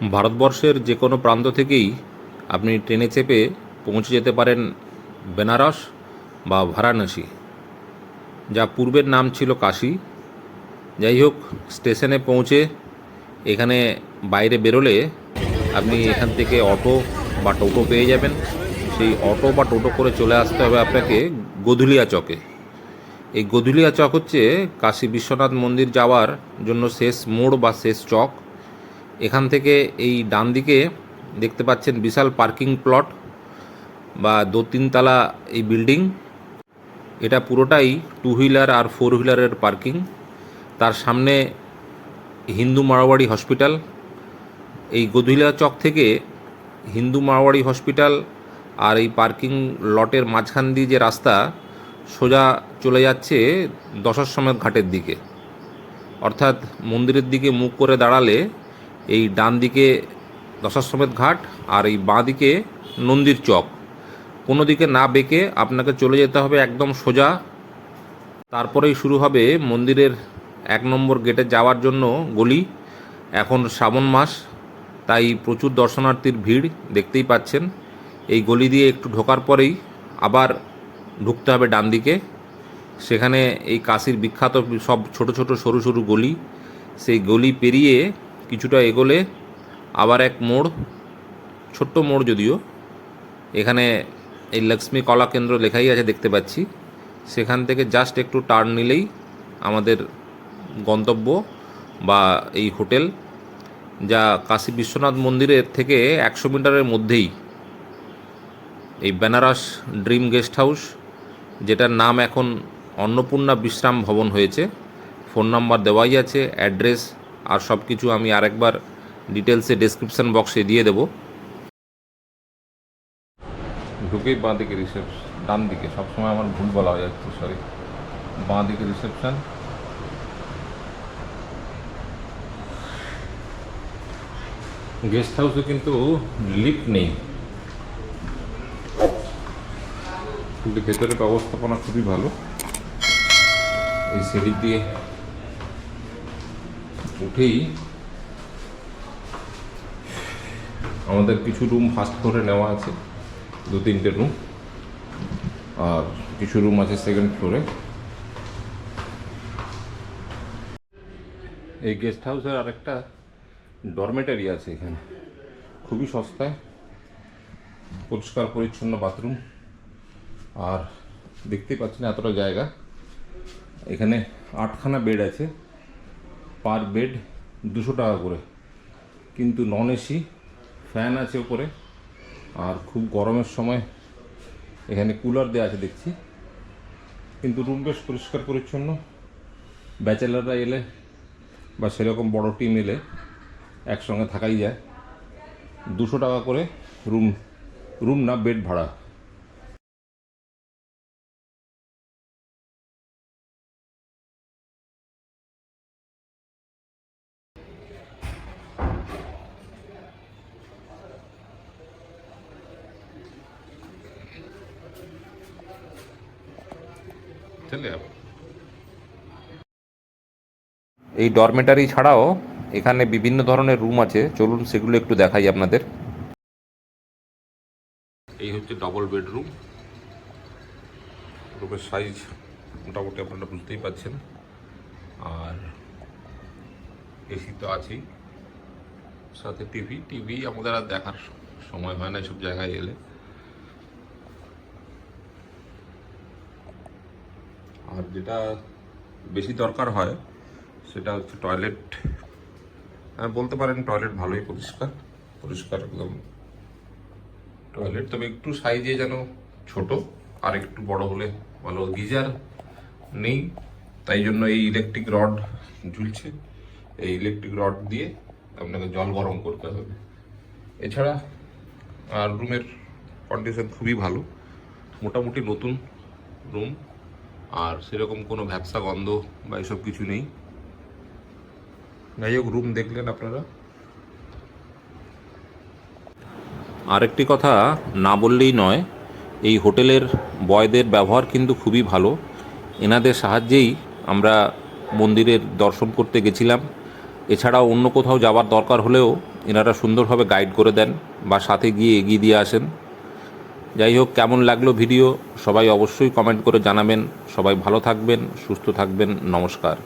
ভারতবর্ষের যে কোনো প্রান্ত থেকেই আপনি ট্রেনে চেপে পৌঁছে যেতে পারেন বেনারস বা বারাণসী, যা পূর্বের নাম ছিল কাশী। যাই হোক, স্টেশনে পৌঁছে এখানে বাইরে বেরোলে আপনি এখান থেকে অটো বা টোটো পেয়ে যাবেন। সেই অটো বা টোটো করে চলে আসতে হবে আপনাকে গধুলিয়া চকে। এই গধুলিয়া চক হচ্ছে কাশী বিশ্বনাথ মন্দির যাওয়ার জন্য শেষ মোড় বা শেষ চক। এখান থেকে এই ডান দিকে দেখতে পাচ্ছেন বিশাল পার্কিং প্লট বা দু তিনতলা এই বিল্ডিং। এটা পুরোটাই টু হুইলার আর ফোর হুইলারের পার্কিং। তার সামনে হিন্দু মারোয়াড়ি হসপিটাল। এই গধুলিয়া চক থেকে হিন্দু মারোয়াড়ি হসপিটাল আর এই পার্কিং লটের মাঝখান দিয়ে যে রাস্তা, সোজা চলে যাচ্ছে দশাশ্বমেধ ঘাটের দিকে। অর্থাৎ মন্দিরের দিকে মুখ করে দাঁড়ালে এই ডান দিকে দশাশ্বমেধ ঘাট আর এই বাঁ দিকে নন্দীর চক। কোনো দিকে না বেঁকে আপনাকে চলে যেতে হবে একদম সোজা। তারপরেই শুরু হবে মন্দিরের এক নম্বর গেটে যাওয়ার জন্য গলি। এখন শ্রাবণ মাস, তাই প্রচুর দর্শনার্থীর ভিড় দেখতেই পাচ্ছেন। এই গলি দিয়ে একটু ঢোকার পরেই আবার ঢুকতে হবে ডান দিকে। সেখানে এই কাশির বিখ্যাত সব ছোট ছোট সরু সরু গলি। সেই গলি পেরিয়ে কিছুটা এগোলে আবার এক মোড়, ছোট্ট মোড় যদিও, এখানে এই লক্ষ্মী কলা কেন্দ্র লেখাই আছে দেখতে পাচ্ছি। সেখান থেকে জাস্ট একটু টার্ন নিলেই আমাদের গন্তব্য বা এই হোটেল, যা কাশী বিশ্বনাথ মন্দিরের থেকে একশো মিটারের মধ্যেই। এই বেনারস ড্রিম গেস্ট হাউস যেটার নাম এখন অন্নপূর্ণা বিশ্রাম ভবন হয়েছে। ফোন নাম্বার দেওয়াই আছে, অ্যাড্রেস আর সব কিছু আমি আরেকবার ডিটেলসে ডেসক্রিপশন বক্সে দিয়ে দেবো। ঢুকেই বাঁ দিকে রিসেপশন ডান দিকে, সবসময় আমার ভুল বলা হয়ে যাচ্ছে সরি বাঁ দিকে রিসেপশন গেস্ট হাউসে কিন্তু লিফট নেই। কিন্তু ভেতরের ব্যবস্থাপনা খুবই ভালো। এই সিঁড়ি দিয়ে উঠেই আমাদের কিছু রুম ফার্স্ট ফ্লোরে নেওয়া আছে, দু তিনটে রুম আর কিছু রুম আছে সেকেন্ড ফ্লোরে এই গেস্ট হাউসের আরেকটা ডরমেটারি আছে এখানে। খুবই সস্তায়, পরিষ্কার পরিচ্ছন্ন বাথরুম আর দেখতেই পাচ্ছেন এতটা জায়গা। এখানে আটখানা বেড আছে। পার বেড দুশো টাকা করে। কিন্তু নন এসি ফ্যান আছে উপরে। আর খুব গরমের সময় এখানে কুলার দেওয়া আছে দেখছি। কিন্তু রুম বেশ পরিষ্কার পরিচ্ছন্ন। ব্যাচেলাররা এলে বা সেরকম বড় টিম এলে একসঙ্গে থাকাই যায়। দুশো টাকা করে রুম রুম না বেড ভাড়া। চলে যাব এই ডরমেটারি ছাড়াও এখানে বিভিন্ন ধরনের রুম আছে। চলুন সেগুলো একটু দেখাই আপনাদের। এই হচ্ছে ডবল বেডরুম রুমের সাইজ মোটামুটি আপনারা বুঝতেই পাচ্ছেন আর এসি তো আছেই। সাথে টিভি টিভি আমাদের আর দেখার সময় হয় না এসব জায়গায় এলে। আর যেটা বেশি দরকার হয়, সেটা হচ্ছে টয়লেট বলতে পারেন টয়লেট ভালোই পরিষ্কার। পরিষ্কার একদম। টয়লেট তবে একটু সাইজে যেন ছোট, আর একটু বড় হলে ভালো। গিজার নেই, তাই জন্য এই ইলেকট্রিক রড ঝুলছে। এই ইলেকট্রিক রড দিয়ে আপনাকে জল গরম করতে হবে। এছাড়া আর রুমের কন্ডিশন খুবই ভালো। মোটামুটি নতুন রুম আর সেরকম কোনো ভ্যাবসা গন্ধ বা এসব কিছু নেই। যাই হোক রুম দেখলেন আপনারা। আরেকটি কথা না বললেই নয়, এই হোটেলের বয়দের ব্যবহার কিন্তু খুবই ভালো। এনাদের সাহায্যেই আমরা মন্দিরের দর্শন করতে গেছিলাম। এছাড়াও অন্য কোথাও যাওয়ার দরকার হলেও এনারা সুন্দরভাবে গাইড করে দেন বা সাথে গিয়ে এগিয়ে দিয়ে আসেন। যাই হোক, কেমন লাগল ভিডিও? সবাই অবশ্যই কমেন্ট করে জানাবেন। সবাই ভালো থাকবেন, সুস্থ থাকবেন। নমস্কার।